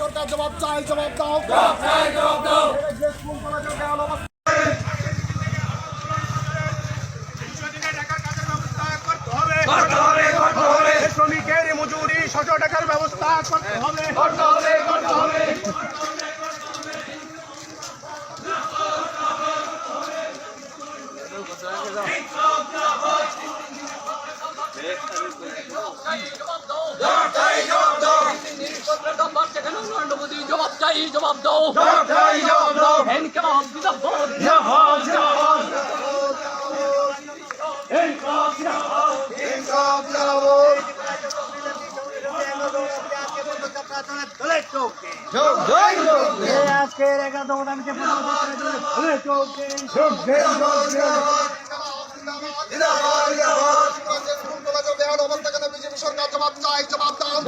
সরকার জবাব চাই জবাব দাও স্কুল কলেজের বেহাল অবস্থা শ্রমিকের মজুরি ছশো টাকার ব্যবস্থা করতে হবে। জবাব চাই জবাব দাও ইনকলাব জিন্দাবাদ আজকের এগারো দামকে জিন্দাবাদ জিন্দাবাদ জিন্দাবাদ জিন্দাবাদ। ফোন করা যাবে আর অবস্থা কেন? বিজেপি সরকার জবাব চাই জবাব দাও।